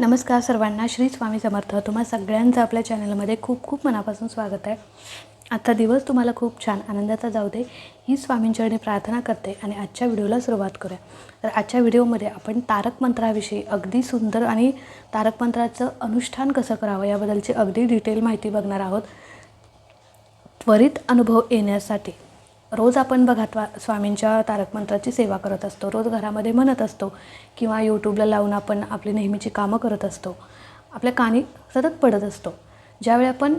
नमस्कार सर्वांना श्री स्वामी समर्थ. तुम्हा सगळ्यांचं आपल्या चॅनलमध्ये खूप खूप मनापासून स्वागत आहे. आजचा दिवस तुम्हाला खूप छान आनंदाचा जाऊ दे ही स्वामींचरणी प्रार्थना करते आणि आजच्या व्हिडिओला सुरुवात करूया. तर आजच्या व्हिडिओमध्ये आपण तारक मंत्राविषयी अगदी सुंदर आणि तारक मंत्राचं अनुष्ठान कसं करावं याबद्दलची अगदी डिटेल माहिती बघणार आहोत. त्वरित अनुभव येण्यासाठी रोज आपण बघा त्वा स्वामींच्या तारक मंत्राची सेवा करत असतो. रोज घरामध्ये म्हणत असतो किंवा यूट्यूबला लावून आपण आपली नेहमीची कामं करत असतो. आपल्या कानी सतत पडत असतो. ज्यावेळी आपण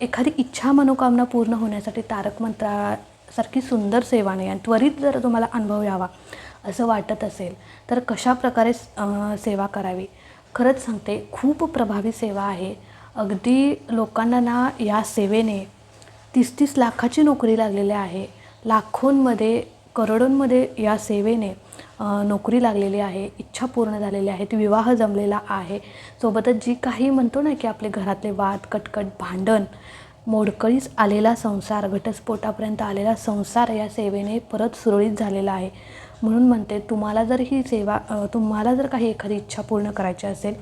एखादी इच्छा मनोकामना पूर्ण होण्यासाठी तारक मंत्रासारखी सुंदर सेवा नाही आणि त्वरित जर तुम्हाला अनुभव यावा असं वाटत असेल तर कशा प्रकारे सेवा करावी? खरंच सांगते खूप प्रभावी सेवा आहे. अगदी लोकांना ना या सेवेने तीस तीस लाखाची नोकरी लागलेली आहे. लाखोंमध्ये करोडोंमध्ये या सेवेने नोकरी लागलेली आहे. इच्छा पूर्ण झालेली आहे. ती विवाह जमलेला आहे. सोबतच जी काही म्हणतो ना की आपले घरातले वाद कटकट भांडण मोडकळीस आलेला संसार घटस्फोटापर्यंत आलेला संसार या सेवेने परत सुरळीत झालेला आहे. म्हणून म्हणते तुम्हाला जर ही सेवा तुम्हाला जर काही एखादी इच्छा पूर्ण करायची असेल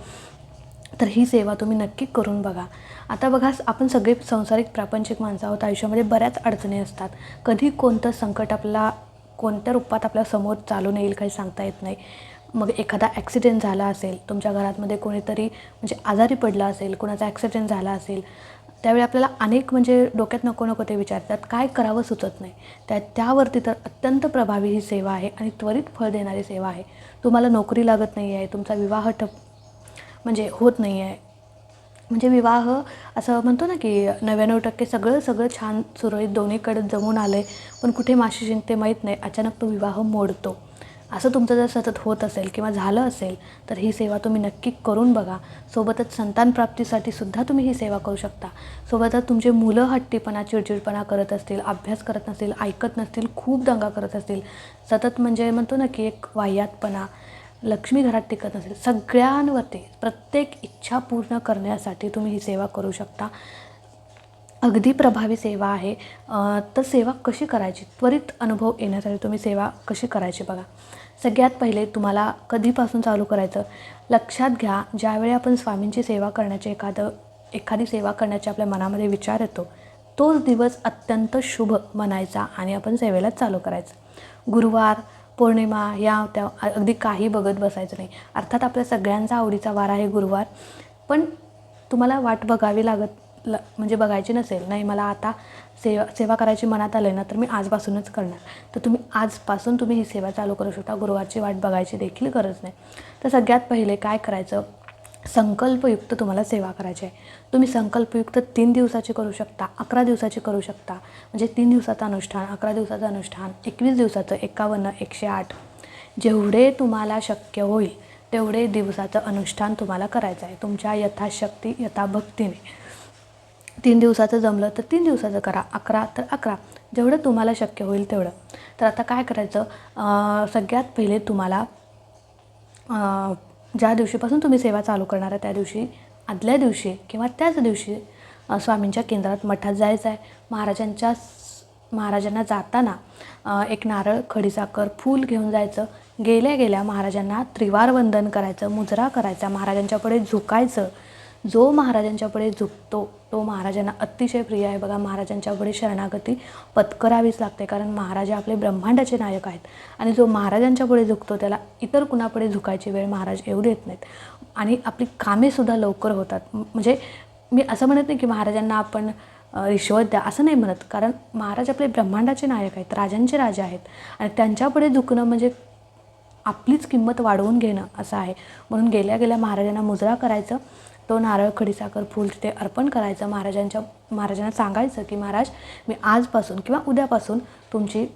तर ही सेवा तुम्ही नक्की करून बघा. आता बघा आपण सगळे संसारिक प्रापंचिक माणसं आहोत. आयुष्यामध्ये बऱ्याच अडचणी असतात. कधी कोणतं संकट आपला कोणत्या रूपात आपल्यासमोर चालून येईल काही सांगता येत नाही. मग एखादा ॲक्सिडेंट झाला असेल तुमच्या घरातमध्ये कोणीतरी म्हणजे आजारी पडला असेल कोणाचा ॲक्सिडेंट झाला असेल त्यावेळी आपल्याला अनेक म्हणजे डोक्यात नको नको ते विचारतात. काय करावं सुचत नाही. त्या त्यावरती तर अत्यंत प्रभावी ही सेवा आहे आणि त्वरित फळ देणारी सेवा आहे. तुम्हाला नोकरी लागत नाही आहे तुमचा विवाह ठप म्हणजे होत नाही आहे म्हणजे विवाह असं म्हणतो ना की नव्याण्णव टक्के सगळं सगळं छान सुरळीत दोन्हीकडे जमून आलं आहे पण कुठे माशी जिंकते माहीत नाही. अचानक तो विवाह मोडतो. असं तुमचं जर सतत होत असेल किंवा झालं असेल तर ही सेवा तुम्ही नक्की करून बघा. सोबतच संतान प्राप्तीसाठी सुद्धा तुम्ही ही सेवा करू शकता. सोबतच तुमचे मुलं हट्टीपणा चिडचिडपणा करत असतील अभ्यास करत नसतील ऐकत नसतील खूप दंगा करत असतील. सतत म्हणजे म्हणतो ना की एक वाह्यातपणा. लक्ष्मी घरात टिकत नसेल सगळ्यांवरती प्रत्येक इच्छा पूर्ण करण्यासाठी तुम्ही ही सेवा करू शकता. अगदी प्रभावी सेवा आहे. तर सेवा कशी करायची? त्वरित अनुभव येण्यासाठी तुम्ही सेवा कशी करायची बघा. सगळ्यात पहिले तुम्हाला कधीपासून चालू करायचं? लक्षात घ्या ज्यावेळी आपण स्वामींची सेवा करण्याचे एखादं एखादी सेवा करण्याचे आपल्या मनामध्ये विचार येतो तोच दिवस अत्यंत शुभ म्हणायचा आणि आपण सेवेला चालू करायचं. गुरुवार पौर्णिमा या त्या अगदी काही बघत बसायचं नाही. अर्थात आपल्या सगळ्यांचा आवडीचा वार आहे गुरुवार. पण तुम्हाला वाट बघावी लागत ल म्हणजे बघायची नसेल नाही मला आता सेवा सेवा करायची मनात आलं ना तर मी आजपासूनच करणार. तर तुम्ही आजपासून तुम्ही ही सेवा चालू करू शकता. गुरुवारची वाट बघायची देखील गरज नाही. तर सगळ्यात पहिले काय करायचं? संकल्पयुक्त तुम्हाला सेवा करायची आहे. तुम्ही संकल्पयुक्त तीन दिवसाची करू शकता अकरा दिवसाची करू शकता. म्हणजे तीन दिवसाचं अनुष्ठान अकरा दिवसाचं अनुष्ठान एकवीस दिवसाचं एकावन्न एकशे आठ. जेवढे तुम्हाला शक्य होईल तेवढे दिवसाचं अनुष्ठान तुम्हाला करायचं आहे. तुमच्या यथाशक्ती यथाभक्तीने. तीन दिवसाचं जमलं तर तीन दिवसाचं करा. अकरा तर अकरा. जेवढं तुम्हाला शक्य होईल तेवढं. तर आता काय करायचं? सगळ्यात पहिले तुम्हाला ज्या दिवशीपासून तुम्ही सेवा चालू करणार आहे त्या दिवशी आदल्या दिवशी किंवा त्याच दिवशी स्वामींच्या केंद्रात मठात जायचं आहे. महाराजांच्या महाराजांना जाताना एक नारळ खडीसाखर फूल घेऊन जायचं. गेल्या गेल्या महाराजांना त्रिवार वंदन करायचं मुजरा करायचा महाराजांच्या पुढे झुकायचं. जो महाराजांच्या पुढे झुकतो तो महाराजांना अतिशय प्रिय आहे. बघा महाराजांच्या पुढे शरणागती पत्करावीच लागते कारण महाराज आपले ब्रह्मांडाचे नायक आहेत. आणि जो महाराजांच्या पुढे झुकतो त्याला इतर कुणापुढे झुकायची वेळ महाराज येऊ देत नाहीत. आणि आपली कामेसुद्धा लवकर होतात. म्हणजे मी असं म्हणत नाही की महाराजांना आपण रिश्वत द्या असं नाही म्हणत. कारण महाराज आपले ब्रह्मांडाचे नायक आहेत राजांचे राजा आहेत. आणि त्यांच्यापुढे झुकणं म्हणजे आपलीच किंमत वाढवून घेणं असं आहे. म्हणून गेल्या गेल्या महाराजांना मुजरा करायचं तो नारळ खडीसाखर फूल तिथे अर्पण करायचं. महाराजांच्या महाराजांना सांगायचं की महाराज मी आजपासून किंवा उद्यापासून तुमची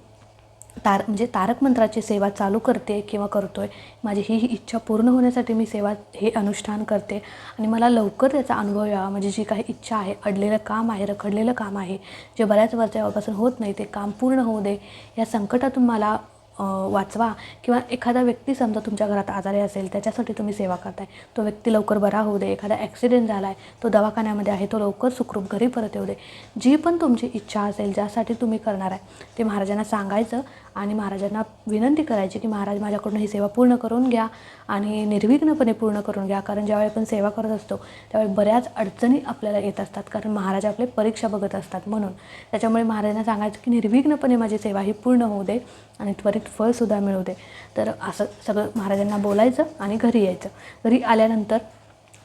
तार म्हणजे तारक मंत्राची सेवा चालू करते किंवा करतो आहे माझी ही ही इच्छा पूर्ण होण्यासाठी मी सेवा हे अनुष्ठान करते. आणि मला लवकर त्याचा अनुभव यावा. म्हणजे जी काही इच्छा आहे अडलेलं काम आहे रखडलेलं काम आहे जे बऱ्याच वर्षापासून होत नाही ते काम पूर्ण होऊ दे. या संकटातून मला वाचवा. किंवा एखादा व्यक्ती समजा तुमच्या घरात आजारी असेल त्याच्यासाठी तुम्ही सेवा करताय. तो व्यक्ती लवकर बरा होऊ दे. एखादा ॲक्सिडेंट झाला आहे तो दवाखान्यामध्ये आहे तो लवकर सुखरूप घरी परत येऊ दे. जी पण तुमची इच्छा असेल ज्यासाठी तुम्ही करणार आहे ते महाराजांना सांगायचं. आणि महाराजांना विनंती करायची की महाराज माझ्याकडून ही सेवा पूर्ण करून घ्या आणि निर्विघ्नपणे पूर्ण करून घ्या. कारण ज्यावेळी आपण सेवा करत असतो त्यावेळी बऱ्याच अडचणी आपल्याला येत असतात. कारण महाराज आपले परीक्षा बघत असतात म्हणून. त्याच्यामुळे महाराजांना सांगायचं की निर्विघ्नपणे माझी सेवा ही पूर्ण होऊ दे आणि त्वरित फळसुद्धा मिळू दे. तर असं सगळं महाराजांना बोलायचं आणि घरी यायचं. घरी आल्यानंतर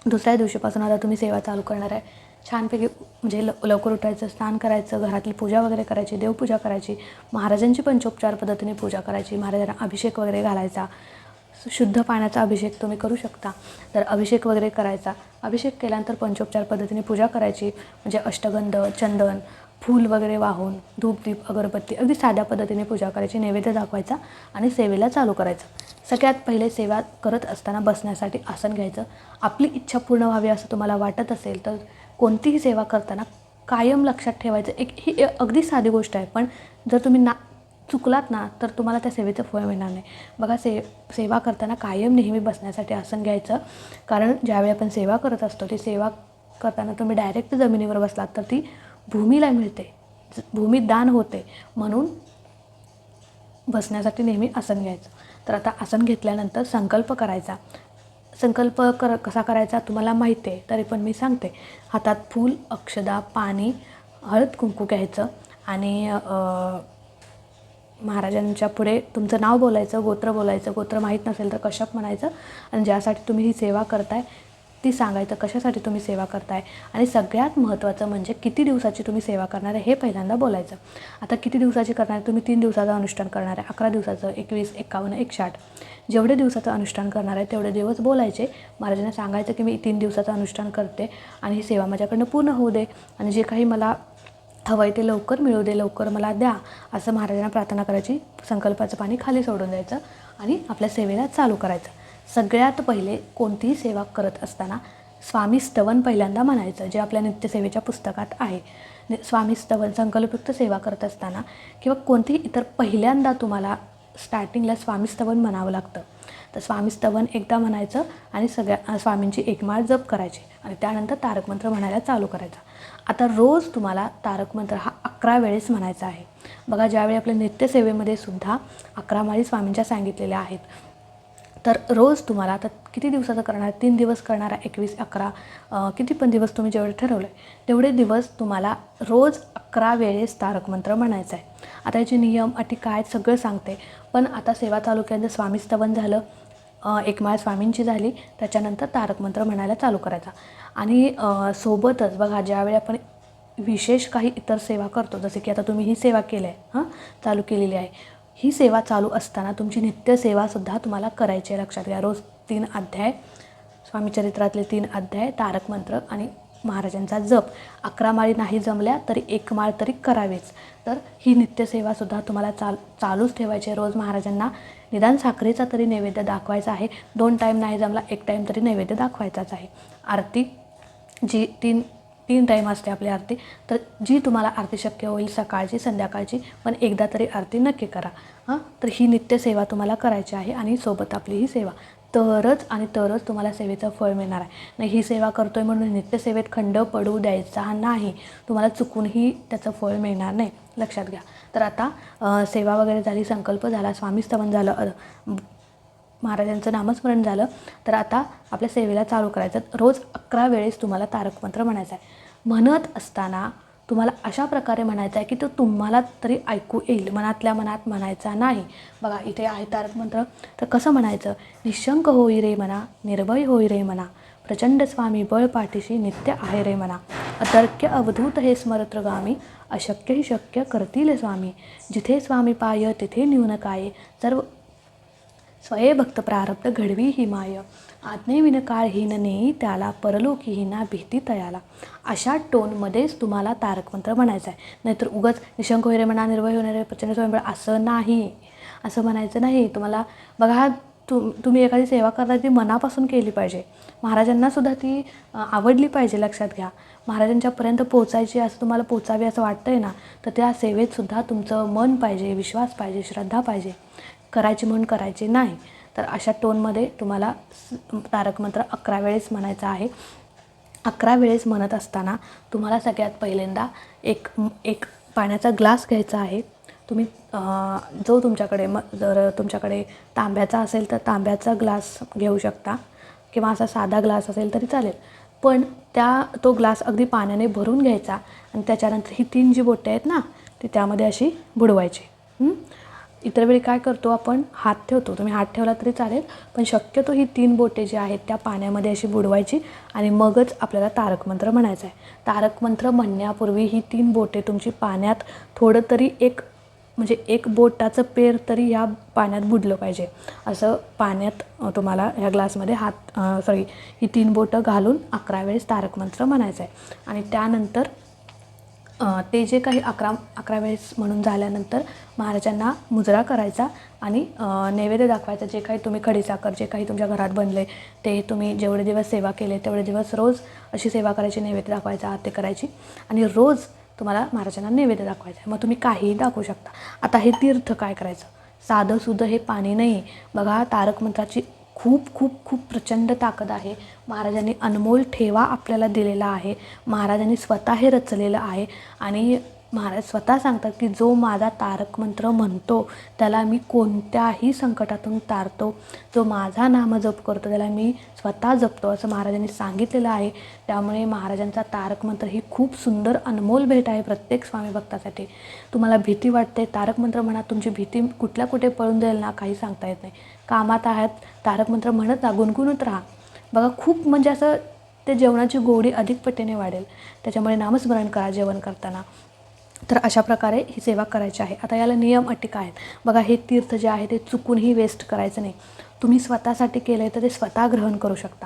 दुसऱ्या दिवशीपासून आता तुम्ही सेवा चालू करणार आहे. छानपैकी म्हणजे ल लवकर उठायचं स्नान करायचं घरातली पूजा वगैरे करायची देवपूजा करायची. महाराजांची पंचोपचार पद्धतीने पूजा करायची. महाराजांना अभिषेक वगैरे घालायचा. शुद्ध पाण्याचा अभिषेक तुम्ही करू शकता. तर अभिषेक वगैरे करायचा अभिषेक केल्यानंतर पंचोपचार पद्धतीने पूजा करायची. म्हणजे अष्टगंध चंदन फूल वगैरे वाहून धूपदीप अगरबत्ती अगदी साध्या पद्धतीने पूजा करायची नैवेद्य दाखवायचा आणि सेवेला चालू करायचं. सगळ्यात पहिले सेवा करत असताना बसण्यासाठी आसन घ्यायचं. आपली इच्छा पूर्ण व्हावी असं तुम्हाला वाटत असेल तर कोणतीही सेवा करताना कायम लक्षात ठेवायचं. एक ही अगदी साधी गोष्ट आहे पण जर तुम्ही ना चुकलात ना तर तुम्हाला त्या सेवेचं फळ मिळणार नाही. बघा से सेवा करताना कायम नेहमी बसण्यासाठी आसन घ्यायचं. कारण ज्यावेळी आपण सेवा करत असतो ती सेवा करताना तुम्ही डायरेक्ट जमिनीवर बसलात तर ती भूमीला मिळते. ज- भूमी दान होते. म्हणून बसण्यासाठी नेहमी आसन घ्यायचं. तर आता आसन घेतल्यानंतर संकल्प करायचा. संकल्प कर कसा करायचा तुम्हाला माहिती आहे तरी पण मी सांगते. हातात फूल अक्षदा पाणी हळद कुंकू घ्यायचं आणि महाराजांच्या पुढे तुमचं नाव बोलायचं गोत्र बोलायचं गोत्र माहीत नसेल तर कश्यप म्हणायचं. आणि ज्यासाठी तुम्ही ही सेवा करताय ती सांगायचं कशासाठी तुम्ही सेवा करताय. आणि सगळ्यात महत्त्वाचं म्हणजे किती दिवसाची तुम्ही सेवा करणार आहे हे पहिल्यांदा बोलायचं. आता किती दिवसाची करणार आहे? तुम्ही तीन दिवसाचं अनुष्ठान करणार आहे. अकरा दिवसाचं एकवीस एकावन्न एकशे आठ. जेवढे दिवसाचं अनुष्ठान करणार आहे तेवढे दिवस बोलायचे. महाराजांना सांगायचं की मी तीन दिवसाचं अनुष्ठान करते आणि ही सेवा माझ्याकडनं पूर्ण होऊ दे आणि जे काही मला हवं आहे ते लवकर मिळू दे लवकर मला द्या असं महाराजांना प्रार्थना करायची संकल्पाचं पाणी खाली सोडून द्यायचं आणि आपल्या सेवेला चालू करायचं. सगळ्यात पहिले कोणतीही सेवा करत असताना स्वामी स्तवन पहिल्यांदा म्हणायचं जे आपल्या नित्यसेवेच्या पुस्तकात आहे. स्वामी स्तवन संकल्पयुक्त सेवा करत असताना किंवा कोणतीही इतर पहिल्यांदा तुम्हाला स्टार्टिंगला स्वामीस्तवन म्हणावं लागतं. तर स्वामीस्तवन एकदा म्हणायचं आणि सगळ्या स्वामींची एकमाळ जप करायची. आणि त्यानंतर तारक मंत्र म्हणायला चालू करायचा. आता रोज तुम्हाला तारक मंत्र हा अकरा वेळेस म्हणायचा आहे. बघा ज्यावेळी आपल्या नित्यसेवेमध्ये सुद्धा अकरा माळी स्वामींच्या सांगितलेल्या आहेत तर रोज तुम्हाला आता किती दिवसाचं करणार? तीन दिवस करणारा एकवीस अकरा किती पण दिवस तुम्ही जेवढे ठरवलं आहे तेवढे दिवस तुम्हाला रोज अकरा वेळेस तारक मंत्र म्हणायचं आहे. आता याचे नियम अटी काय आहेत सगळं सांगते. पण आता सेवा चालू केल्यानंतर स्वामी स्तवन झालं अ, एक माळ स्वामींची झाली त्याच्यानंतर तारक मंत्र म्हणायला चालू करायचा. आणि सोबतच बघा ज्यावेळी आपण विशेष काही इतर सेवा करतो जसे की आता तुम्ही ही सेवा केली आहे हां चालू केलेली आहे. ही सेवा चालू असताना तुमची नित्यसेवासुद्धा तुम्हाला करायची आहे लक्षात घ्या. रोज तीन अध्याय स्वामीचरित्रातले तीन अध्याय तारक मंत्र आणि महाराजांचा जप. अकरा माळी नाही जमल्या तरी एक माळ तरी करावेच. तर ही नित्यसेवासुद्धा तुम्हाला चाल चालूच ठेवायची आहे. रोज महाराजांना निदान साखरेचा तरी नैवेद्य दाखवायचा आहे. दोन टाईम नाही जमला एक टाईम तरी नैवेद्य दाखवायचाच आहे. आरती जी तीन तीन टाईम असते आपली आरती तर जी तुम्हाला आरती शक्य होईल सकाळची संध्याकाळची पण एकदा तरी आरती नक्की करा. हां? तर ही नित्यसेवा तुम्हाला करायची आहे आणि सोबत आपली ही सेवा. तरच आणि तरच तुम्हाला सेवेचं फळ मिळणार आहे. नाही ही सेवा करतो आहे म्हणून नित्यसेवेत खंड पडू द्यायचा नाही. तुम्हाला चुकूनही त्याचं फळ मिळणार नाही. लक्षात घ्या. तर आता सेवा वगैरे झाली संकल्प झाला स्वामीस्तवन झालं महाराजांचं नामस्मरण झालं. तर आता आपल्या सेवेला चालू करायचं. रोज अकरा वेळेस तुम्हाला तारकमंत्र म्हणायचं आहे. म्हणत असताना तुम्हाला अशा प्रकारे म्हणायचं आहे की तो तुम्हाला तरी ऐकू येईल मनातल्या मनात म्हणायचा नाही. बघा इथे आहे तारक मंत्र. तर कसं म्हणायचं? निशंक होई रे म्हणा निर्भय होई रे म्हणा प्रचंड स्वामी बळ पाठीशी नित्य आहे रे म्हणा अतर्क्य अवधूत हे स्मरत्रगामी अशक्य ही शक्य करतील स्वामी. जिथे स्वामी पाय तिथे न्यून काय. सर्व स्वये भक्त प्रारब्ध घडवी ही माय. आज्ञेविन काळहीन नेई त्याला परलोकीहीना भीती तयाला. अशा टोनमध्येच तुम्हाला तारकमंत्र म्हणायचं आहे नाहीतर उगाच निशंक वगैरे म्हणा निर्भय होणारे प्रचंड स्वयंबळ असं नाही. असं म्हणायचं नाही. तुम्हाला बघा तु तुम्ही एखादी सेवा करता ती मनापासून केली पाहिजे. महाराजांनासुद्धा ती आवडली पाहिजे लक्षात घ्या. महाराजांच्यापर्यंत पोचायची असं तुम्हाला पोचावी असं वाटतं आहे ना तर त्या सेवेतसुद्धा तुमचं मन पाहिजे विश्वास पाहिजे श्रद्धा पाहिजे. करायची म्हणून करायची नाही. तर अशा टोनमध्ये तुम्हाला तारक मंत्र अकरा वेळेस म्हणायचं आहे. अकरा वेळेस म्हणत असताना तुम्हाला सगळ्यात पहिल्यांदा एक एक पाण्याचा ग्लास घ्यायचा आहे. तुम्ही जो तुमच्याकडे म जर तुमच्याकडे तांब्याचा असेल तर तांब्याचा ग्लास घेऊ शकता किंवा असा साधा ग्लास असेल तरी चालेल. पण त्या तो ग्लास अगदी पाण्याने भरून घ्यायचा आणि त्याच्यानंतर ही तीन जी बोटे आहेत ना ती त्यामध्ये अशी बुडवायची. इतर वेळी काय करतो आपण? हात ठेवतो. तुम्ही हात ठेवला तरी चालेल पण शक्यतो ही तीन बोटे जी आहेत त्या पाण्यामध्ये अशी बुडवायची आणि मगच आपल्याला तारक मंत्र म्हणायचा आहे. तारक मंत्र म्हणण्यापूर्वी ही तीन बोटे तुमची पाण्यात थोडं तरी एक म्हणजे एक बोटाचं पेर तरी ह्या पाण्यात बुडलं पाहिजे. असं पाण्यात तुम्हाला ह्या ग्लासमध्ये हात सॉरी ही तीन बोटं घालून अकरा वेळेस तारक मंत्र म्हणायचं आहे. आणि त्यानंतर ते जे काही अकरा अकरा वेळेस म्हणून झाल्यानंतर महाराजांना मुजरा करायचा आणि नैवेद्य दाखवायचा. जे काही तुम्ही खडीसाखर जे काही तुमच्या घरात बनले ते तुम्ही जेवढे दिवस सेवा केले तेवढे दिवस रोज अशी सेवा करायची नैवेद्य दाखवायचा आरती करायची आणि रोज तुम्हाला महाराजांना नैवेद्य दाखवायचा. आहे मग तुम्ही काहीही दाखवू शकता. आता हे तीर्थ काय करायचं? साधं सुधं हे पाणी नाही. बघा तारक मंत्राची खूप खूप खूप प्रचंड ताकद आहे. महाराजांनी अनमोल ठेवा आपल्याला दिलेला आहे. महाराजांनी स्वतः हे रचलेलं आहे. आणि महाराज स्वतः सांगतात की जो माझा तारक मंत्र म्हणतो त्याला मी कोणत्याही संकटातून तारतो. जो माझा नाम जप करतो त्याला मी स्वतः जपतो असं महाराजांनी सांगितलेलं आहे. त्यामुळे महाराजांचा तारक मंत्र ही खूप सुंदर अनमोल भेट आहे प्रत्येक स्वामी भक्तासाठी. तुम्हाला भीती वाटते तारक मंत्र म्हणा तुमची भीती कुठल्या कुठे पळून जाईल ना काही सांगता येत नाही. कामात आहात तारक मंत्र म्हणत ना गुणगुणत राहा. बघा खूप म्हणजे असं ते जेवणाची गोडी अधिक पटीने वाढेल. त्याच्यामुळे नामस्मरण करा जेवण करताना. तर अशा प्रकारे ही सेवा करायची आहे. आता याला नियम अटी काय आहेत. बघा हे तीर्थ जे आहे ते चुकूनही वेस्ट करायचं नाही. तुम्ही स्वतःसाठी केलं आहे तर ते स्वतः ग्रहण करू शकता.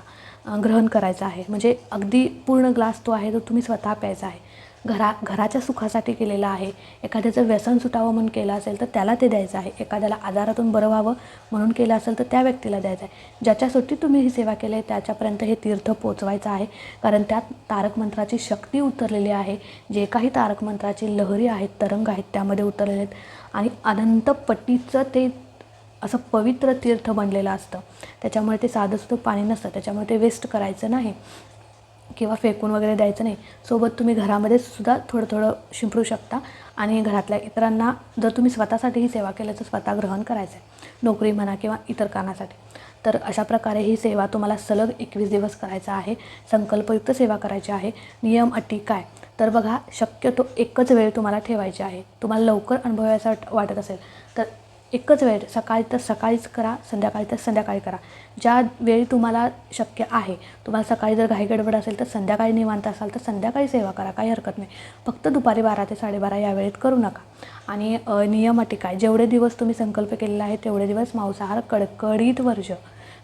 ग्रहण करायचं आहे. म्हणजे अगदी पूर्ण ग्लास तो आहे तो तुम्ही स्वतः प्यायचा आहे. घरा घराच्या सुखासाठी केलेलं आहे. एखाद्याचं व्यसन सुटावं म्हणून केलं असेल तर त्याला ते द्यायचं आहे. एखाद्याला आजारातून बरं व्हावं म्हणून केलं असेल तर त्या व्यक्तीला द्यायचं आहे. ज्याच्यासाठी तुम्ही ही सेवा केली आहे त्याच्यापर्यंत हे तीर्थ पोचवायचं आहे. कारण त्यात तारक मंत्राची शक्ती उतरलेली आहे. जे काही तारक मंत्राची लहरी आहेत तरंग आहेत त्यामध्ये उतरलेले आहेत. आणि अनंतपट्टीचं ते असं पवित्र तीर्थ बनलेलं असतं. त्याच्यामुळे ते साधंसुद्धा पाणी नसतं. त्याच्यामुळे ते वेस्ट करायचं नाही. किंवा फेकून वगैरे द्यायचं नाही. सोबत तुम्ही घरामध्ये सुद्धा थोडं थोडं शिंपडू शकता. आणि घरातल्या इतरांना जर तुम्ही स्वतःसाठी ही सेवा केलं तर स्वतः ग्रहण करायचं आहे नोकरी म्हणा किंवा इतर कारणासाठी. तर अशा प्रकारे ही सेवा तुम्हाला सलग एकवीस दिवस करायचा आहे. संकल्पयुक्त सेवा करायची आहे. नियम अटी काय? तर बघा शक्यतो एकच वेळ तुम्हाला ठेवायची आहे. तुम्हाला लवकर अनुभवायचा वाटत असेल एकच वेळ सकाळी तर सकाळीच करा संध्याकाळी तर संध्याकाळी करा. ज्या वेळी तुम्हाला शक्य आहे तुम्हाला सकाळी जर घाई गडबड असेल तर संध्याकाळी निवांत असाल तर संध्याकाळी सेवा करा काही हरकत नाही. फक्त दुपारी बारा ते साडेबारा या वेळेत करू नका. आणि नियम अटी काय? जेवढे दिवस तुम्ही संकल्प केलेला आहे तेवढे दिवस मांसाहार कडकडीत वर्ज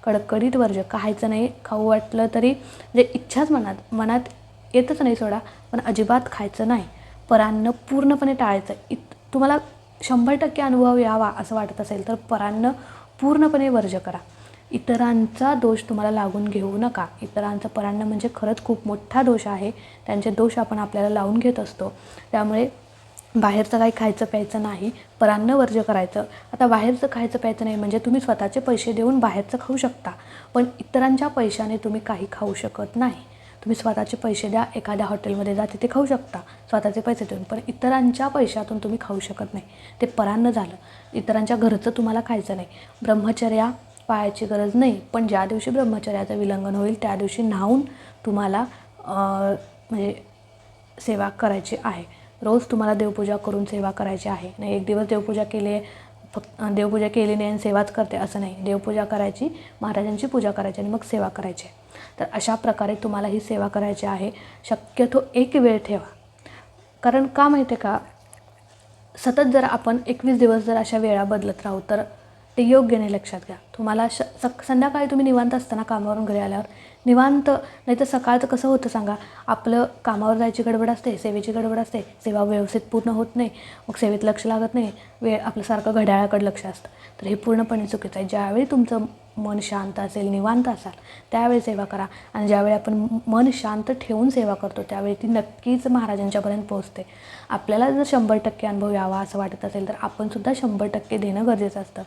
कडकडीत वर्ज खायचं नाही खाऊ वाटलं तरी जे इच्छाच मनात मनात येतच नाही सोडा पण अजिबात खायचं नाही. परान्न पूर्णपणे टाळायचं. इत तुम्हाला शंभर टक्के अनुभव यावा असं वाटत असेल तर परांनं पूर्णपणे वर्ज करा. इतरांचा दोष तुम्हाला लागून घेऊ नका. इतरांचं परांना म्हणजे खरंच खूप मोठा दोष आहे. त्यांचे दोष आपण आपल्याला लावून घेत असतो. त्यामुळे बाहेरचं काही खायचं प्यायचं नाही परान्न वर्ज करायचं. आता बाहेरचं खायचं प्यायचं नाही म्हणजे तुम्ही स्वतःचे पैसे देऊन बाहेरचं खाऊ शकता. पण इतरांच्या पैशाने तुम्ही काही खाऊ शकत नाही. तुम्ही स्वतःचे पैसे द्या एखाद्या हॉटेलमध्ये जा तिथे खाऊ शकता. स्वतःचे पैसे देऊन. पण इतरांच्या पैशातून तुम्ही खाऊ शकत नाही. ते परान्न झालं. इतरांच्या घरचं तुम्हाला खायचं नाही. ब्रह्मचर्या पाळायची गरज नाही. पण ज्या दिवशी ब्रह्मचर्याचं विलंघन होईल त्या दिवशी न्हावून तुम्हाला म्हणजे सेवा करायची आहे. रोज तुम्हाला देवपूजा करून सेवा करायची आहे. नाही एक दिवस देवपूजा केली आहे फक्त देवपूजा केली नाही आणि सेवाच करते असं नाही. देवपूजा करायची महाराजांची पूजा करायची आणि मग सेवा करायची. आहे तर अशा प्रकारे तुम्हाला ही सेवा करायची आहे. शक्यतो एक वेळ ठेवा. कारण का माहिती आहे का? सतत जर आपण एकवीस दिवस जर अशा वेळा बदलत राहू तर ते योग्य नाही लक्षात घ्या. तुम्हाला श सक संध्याकाळी तुम्ही निवांत असताना कामावरून घरी आल्यावर निवांत. नाही तर सकाळचं कसं होतं सांगा आपलं कामावर जायची गडबड असते सेवेची गडबड असते सेवा व्यवस्थित पूर्ण होत नाही मग सेवेत लक्ष लागत नाही वेळ आपलं सारखं घड्याळाकडे लक्ष असतं. तर हे पूर्णपणे चुकीचं आहे. ज्यावेळी तुमचं मन शांत असेल निवांत असाल त्यावेळी सेवा करा. आणि ज्यावेळी आपण मन शांत ठेवून सेवा करतो त्यावेळी ती नक्कीच महाराजांच्यापर्यंत पोहोचते. आपल्याला जर शंभर टक्के अनुभव यावा असं वाटत असेल तर आपणसुद्धा शंभर टक्के देणं गरजेचं असतं.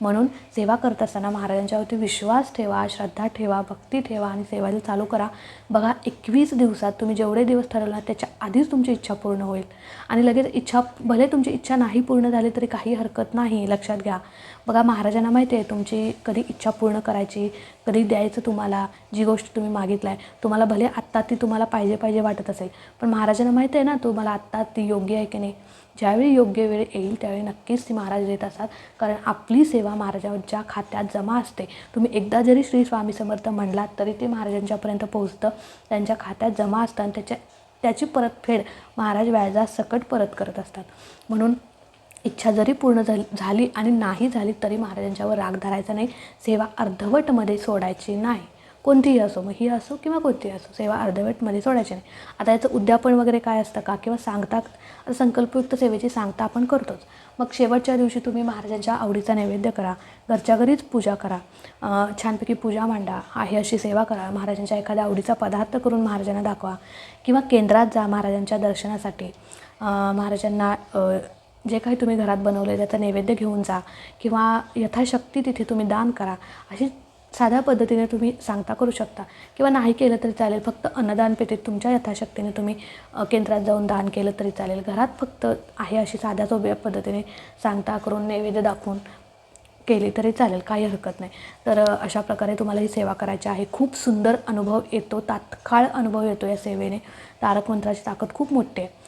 म्हणून सेवा करत असताना महाराजांच्यावरती विश्वास ठेवा श्रद्धा ठेवा भक्ती ठेवा आणि सेवा चालू करा बघा एकवीस दिवसात तुम्ही जेवढे दिवस ठरवला त्याच्या आधीच तुमची इच्छा पूर्ण होईल. आणि लगेच इच्छा भले तुमची इच्छा नाही पूर्ण झाली तरी काही हरकत नाही लक्षात घ्या. बघा महाराजांना माहिती आहे तुमची कधी इच्छा पूर्ण करायची कधी द्यायचं तुम्हाला जी गोष्ट तुम्ही मागितला आहे तुम्हाला भले आत्ता ती तुम्हाला पाहिजे पाहिजे वाटत असेल पण महाराजांना माहिती आहे ना तुम्हाला आत्ता ती योग्य आहे की नाही? ज्यावेळी योग्य वेळ येईल त्यावेळी नक्कीच ती महाराज देत असतात. कारण आपली सेवा महाराजांच्या खात्यात जमा असते तुम्ही एकदा जरी श्री स्वामी समर्थ म्हणलात तरी ते महाराजांच्यापर्यंत पोहोचतं त्यांच्या खात्यात जमा असतं आणि त्याच्या त्याची परतफेड महाराज व्याजासकट परत करत असतात. म्हणून इच्छा जरी पूर्ण झाली झाली आणि नाही झाली तरी महाराजांच्यावर राग धरायचा नाही सेवा अर्धवटमध्ये सोडायची नाही. कोणतीही असो मग ही असो किंवा कोणतीही असो सेवा अर्धवटमध्ये सोडायची नाही. आता याचं उद्यापन वगैरे काय असतं का? किंवा सांगता आता संकल्पयुक्त सेवेची सांगता आपण करतोच. मग शेवटच्या दिवशी तुम्ही महाराजांच्या आवडीचा नैवेद्य करा घरच्या घरीच पूजा करा छानपैकी पूजा मांडा आहे अशी सेवा करा महाराजांच्या एखाद्या आवडीचा पदार्थ करून महाराजांना दाखवा. किंवा केंद्रात जा महाराजांच्या दर्शनासाठी. महाराजांना जे काही तुम्ही घरात बनवलं त्याचा नैवेद्य घेऊन जा किंवा यथाशक्ती तिथे तुम्ही दान करा. अशी साध्या पद्धतीने तुम्ही सांगता करू शकता. किंवा नाही केलं तरी चालेल फक्त अन्नदान पेटीत तुमच्या यथाशक्तीने तुम्ही केंद्रात जाऊन दान केलं तरी चालेल. घरात फक्त आहे अशी साध्या सोप्या पद्धतीने सांगता करून नैवेद्य दाखवून केली तरी चालेल काही हरकत नाही. तर अशा प्रकारे तुम्हाला ही सेवा करायची आहे. खूप सुंदर अनुभव येतो तात्काळ अनुभव येतो या सेवेने. तारक मंत्राची ताकद खूप मोठी आहे.